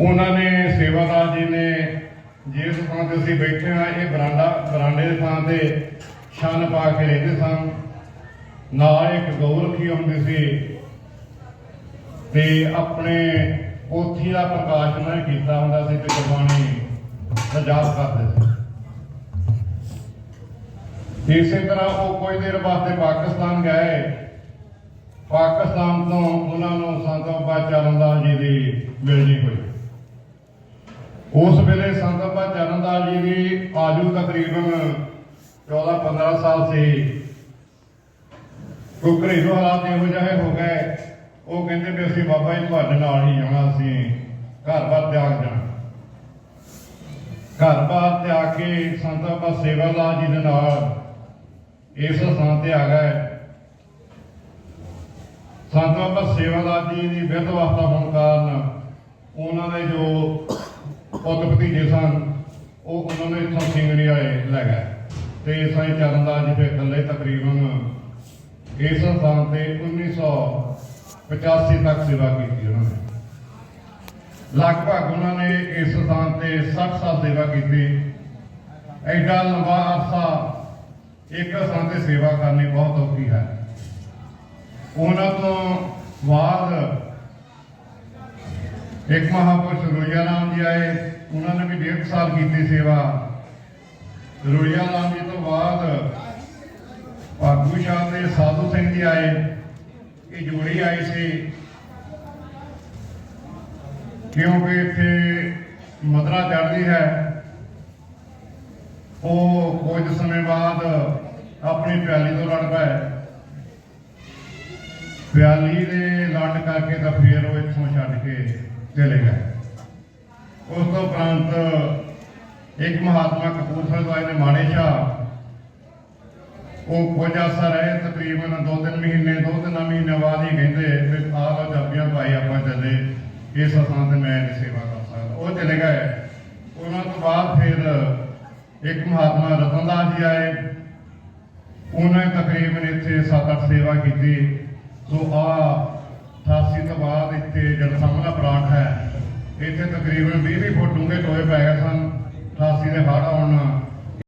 ਉਹਨਾਂ ਨੇ ਸੇਵਾਦਾਰ ਜੀ ਨੇ ਜਿਸ ਥਾਂ ਤੇ ਅਸੀਂ ਬੈਠੇ ਹਾਂ, ਇਹ ਬਰਾਂਡਾ, ਬਰਾਂਡੇ ਦੇ ਥਾਂ ਤੇ ਛੰਨ ਪਾ ਕੇ ਰਹਿੰਦੇ ਸਨ। ਨਾਲ ਇੱਕ ਗਊ ਰੱਖੀ ਹੁੰਦੀ ਸੀ ਤੇ ਆਪਣੇ ਪੋਥੀ ਦਾ ਪ੍ਰਕਾਸ਼ ਉਹਨਾਂ ਨੇ ਕੀਤਾ ਹੁੰਦਾ ਸੀ ਤੇ ਗੁਰਬਾਣੀ ਦਾ ਕਰਦੇ ਸੀ। ਇਸੇ ਤਰ੍ਹਾਂ ਉਹ ਕੋਈ ਦੇਰ ਵਾਸਤੇ ਪਾਕਿਸਤਾਨ ਗਏ। ਪਾਕਿਸਤਾਨ ਤੋਂ ਉਹਨਾਂ ਨੂੰ ਸੰਤ ਬਾਬਾ ਚਰਨਦਾਸ ਜੀ ਦੀ ਮਿਲਣੀ ਹੋਈ। ਉਸ ਵੇਲੇ ਸੰਤ ਬਾਬਾ ਚਰਨਦਾਸ ਜੀ ਦੀ ਆਜੂ ਤਕਰੀਬਨ 14 15 ਸਾਲ ਸੀ। ਕੋਈ ਘਰੇਲੂ ਹਾਲਾਤ ਇਹੋ ਜਿਹੇ ਹੋ ਗਏ। ਉਹ ਕਹਿੰਦੇ ਵੀ ਅਸੀਂ ਬਾਬਾ ਜੀ ਤੁਹਾਡੇ ਨਾਲ ਹੀ ਜਾਣਾ ਅਸੀਂ ਘਰ-ਬਾਰ ਤਿਆਗ ਜਾਣਾ। ਘਰ-ਬਾਰ ਤਿਆਗ ਕੇ ਸੰਤ ਬਾਬਾ ਸੇਵਾਲਾਲ ਜੀ ਦੇ ਨਾਲ ਇਸ ਥਾਂ ਤੇ ਆ ਗਏ। ਸੰਤ ਬਾਬਾ ਸੇਵਾਲਾਲ ਜੀ ਦੀ ਬਿਰਧ ਅਵਸਥਾ ਹੋਣ ਕਾਰਨ ਉਹਨਾਂ ਦੇ ਜੋ ਪੁੱਤ ਭਤੀਜੇ ਸਨ। ਉਹ ਉਹਨਾਂ ਨੇ ਇੱਥੋਂ ਸਿੰਘਣੀ ਵਾਲੇ ਲੈ ਗਏ। ਤੇ ਸਾਈਂ ਚਰਨਦਾਸ ਜੀ ਫਿਰ ਇਕੱਲੇ ਤਕਰੀਬਨ ਇਸ ਸਥਾਨ ਤੇ 1985 ਤੱਕ ਸੇਵਾ ਕੀਤੀ ਉਹਨਾਂ ਨੇ। ਲਗਭਗ ਉਹਨਾਂ ਨੇ ਇਸ ਸਥਾਨ ਤੇ 60 ਸਾਲ ਸੇਵਾ ਕੀਤੀ। ਐਡਾ ਲੰਬਾ ਅਰਸਾ ਇੱਕ ਸਥਾਨ ਤੇ ਸੇਵਾ ਕਰਨੀ ਬਹੁਤ ਔਖੀ ਹੈ। ਉਹਨਾਂ ਤੋਂ ਬਾਅਦ ਇੱਕ ਮਹਾਪੁਰਸ਼ ਰੋਈਆ ਰਾਮ ਜੀ ਆਏ, ਉਹਨਾਂ ਨੇ ਵੀ ਡੇਢ ਸਾਲ ਕੀਤੀ ਸੇਵਾ। ਰੋਈਆ ਰਾਮ ਜੀ ਤੋਂ ਬਾਅਦ ਭਾਗੂ ਸ਼ਾਹ ਦੇ ਸਾਧੂ ਸਿੰਘ ਜੀ ਆਏ, ਇਹ ਜੋੜੀ ਆਈ ਸੀ। ਕਿਉਂਕਿ ਇੱਥੇ ਮਦਰਾ ਚੜ੍ਹਦੀ ਹੈ, ਉਹ ਕੁਝ ਸਮੇਂ ਬਾਅਦ ਆਪਣੀ ਪਿਆਲੀ ਤੋਂ ਲੜ ਪਏ ਪਿਆਲੀ ਦੇ ਲੜ ਕਰਕੇ ਤਾਂ ਫੇਰ ਉਹ ਇੱਥੋਂ ਛੱਡ ਕੇ ਚਲੇ ਗਏ ਉਸ ਤੋਂ ਉਪਰੰਤ ਇੱਕ ਮਹਾਤਮਾ ਕਪੂਰਥਲੇ ਤੋਂ ਆਏ ਮਾਣੇ ਸ਼ਾਹ। ਉਹ ਕੁਝ ਅਰਸਾ ਰਹੇ, ਤਕਰੀਬਨ ਦੋ ਤਿੰਨ ਮਹੀਨੇ, ਦੋ ਤਿੰਨ ਮਹੀਨੇ ਬਾਅਦ ਹੀ ਕਹਿੰਦੇ, ਵੀ ਆਹ ਲਓ ਚਾਬੀਆਂ ਭਾਈ ਆਪਾਂ ਚੱਲੇ। ਇਸ ਥਾਂ ਤੇ ਮੈਂ ਨਹੀਂ ਸੇਵਾ ਕਰ ਸਕਦਾ। ਉਹ ਚਲੇ ਗਏ। ਉਹਨਾਂ ਤੋਂ ਬਾਅਦ ਫਿਰ ਇੱਕ ਮਹਾਤਮਾ ਰਤਨਦਾਸ ਜੀ ਆਏ। ਉਹਨਾਂ ਤਕਰੀਬਨ ਇੱਥੇ 7-8 ਸੇਵਾ ਕੀਤੀ। ਸੋ ਆ ਤੋਂ ਬਾਅਦ ਇੱਥੇ ਜਨ ਸਾਹਮਣਾ ਪਲਾਟ ਹੈ। ਇੱਥੇ ਤਕਰੀਬਨ 20-20 ਫੁੱਟ ਡੂੰਘੇ ਟੋਏ ਪੈ ਗਏ ਸਨ। 88 ਦੇ ਹੜ੍ਹ ਆਉਣ